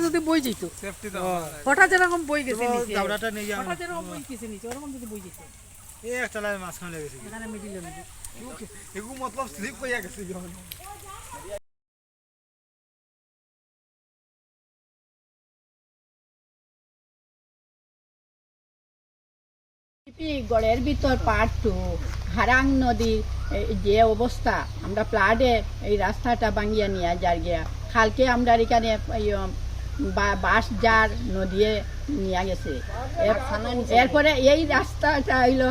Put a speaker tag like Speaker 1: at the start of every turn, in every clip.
Speaker 1: যদি বই যেত
Speaker 2: সেফটি
Speaker 1: হঠাৎ যেরকম বই গেছে হঠাৎ যেরকম বই গেছে নিচে ওরকম যদি বই যেত
Speaker 3: এই একটা মাঝখানে লেগেছে।
Speaker 2: মতলব স্লিপ গেছে
Speaker 4: গড়ের ভিতর পার্ট টু হারাং নদীর যে অবস্থা আমরা প্লাডে এই রাস্তাটা ভাঙিয়া নিয়ে যার গিয়া খালকে আমরা এখানে উম, যার নদীয়ে নিয়ে গেছে। এরপরে এই রাস্তাটা হইল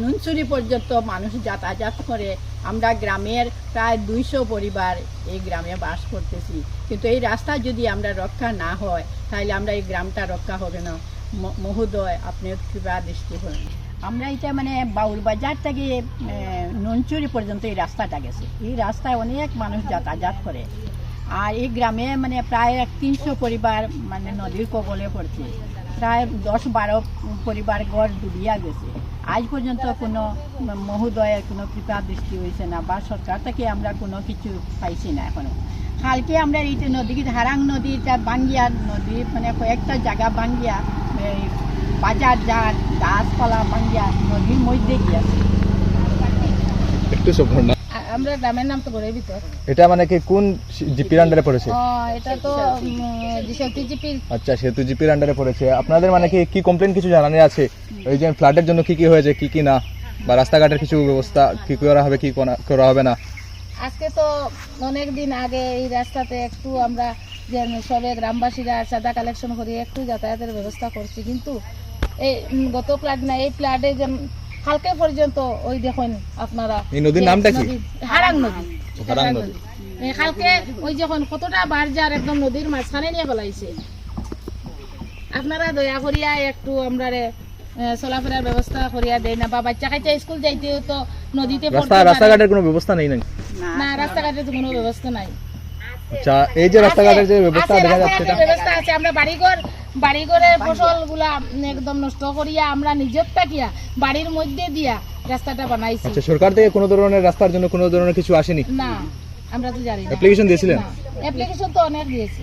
Speaker 4: নুনচুরি পর্যন্ত মানুষ যাতায়াত করে। আমরা গ্রামের প্রায় দুইশো পরিবার এই গ্রামে বাস করতেছি। কিন্তু এই রাস্তা যদি আমরা রক্ষা না হয় তাহলে আমরা এই গ্রামটা রক্ষা হবে না। মহোদয়, আপনি কৃপা দৃষ্টি করেন। আমরা এটা মানে বাউল বাজার থেকে নঞ্চুরি পর্যন্ত এই রাস্তাটা গেছে। এই রাস্তায় অনেক মানুষ যাতায়াত করে। আর এই গ্রামে মানে প্রায় এক তিনশো পরিবার মানে নদীর কবলে পড়ছে। প্রায় দশ বারো পরিবার ঘর ডুবিয়া গেছে। আজ পর্যন্ত কোনো মহোদয়ের কোনো কৃপা দৃষ্টি হয়েছে না বা সরকার থেকে আমরা কোনো কিছু পাইছি না এখনও। কালকে আমরা এই যে নদী হারাং নদীটা বাঙ্গিয়া নদী মানে কয়েকটা জায়গা বাঙ্গিয়া বাজার গাছপালা নদীর মধ্যে গিয়েছে
Speaker 5: একটু ঘটনা
Speaker 6: আমরা গ্রামের নাম তো ভিতর
Speaker 5: এটা মানে কি কোন জিপির আন্ডারে পড়েছে?
Speaker 6: এটা তো শক্তি জিপির।
Speaker 5: আচ্ছা সেতু জিপির আন্ডারে পড়েছে। আপনাদের মানে কি কি কমপ্লেন কিছু জানানো আছে? ওই যে ফ্লাডের জন্য কি কি হয়েছে কি কি না? বা রাস্তাঘাটের কিছু ব্যবস্থা কি করা হবে কি করা- করা হবে না?
Speaker 6: আজকে তো অনেক দিন আগে এই রাস্তাতে একটু আমরা যে সবে গ্রামবাসীরা চাঁদা কালেকশন করে একটু যাতায়াতের ব্যবস্থা করছি। কিন্তু এই গত প্লাড না এই প্লাডে যে কালকে পর্যন্ত ওই দেখুন আপনারা
Speaker 5: এই নদীর নামটা কি?
Speaker 6: হারাং নদী।
Speaker 5: হারাং নদী।
Speaker 6: এই কালকে ওই যখন কতটা বার যার একদম নদীর মাঝখানে নিয়ে ফেলাইছে আপনারা দয়া করিয়া একটু আমরা চলাফেরার ব্যবস্থা করিয়া দেয় না। বা বাচ্চা কাচ্চা স্কুল যাইতেও তো নদীতে
Speaker 5: রাস্তা রাস্তাঘাটের কোনো ব্যবস্থা নেই
Speaker 6: না রাস্তাঘাটে তো কোনো ব্যবস্থা নাই।
Speaker 5: আচ্ছা এই যে রাস্তাঘাটের যে ব্যবস্থা দেখা যাচ্ছে এটা?
Speaker 6: ব্যবস্থা আছে। আমরা বাড়িঘর ফসলগুলা একদম নষ্ট করিয়া আমরা নিজের থাকিয়া বাড়ির মধ্যে দিয়া রাস্তাটা বানাইছি।
Speaker 5: আচ্ছা সরকার থেকে কোনো ধরনের রাস্তার জন্য কোনো ধরনের কিছু আসেনি?
Speaker 6: না আমরা তো জানি না।
Speaker 5: অ্যাপ্লিকেশন দিয়েছিলেন?
Speaker 6: অ্যাপ্লিকেশন তো অনেক দিয়েছি।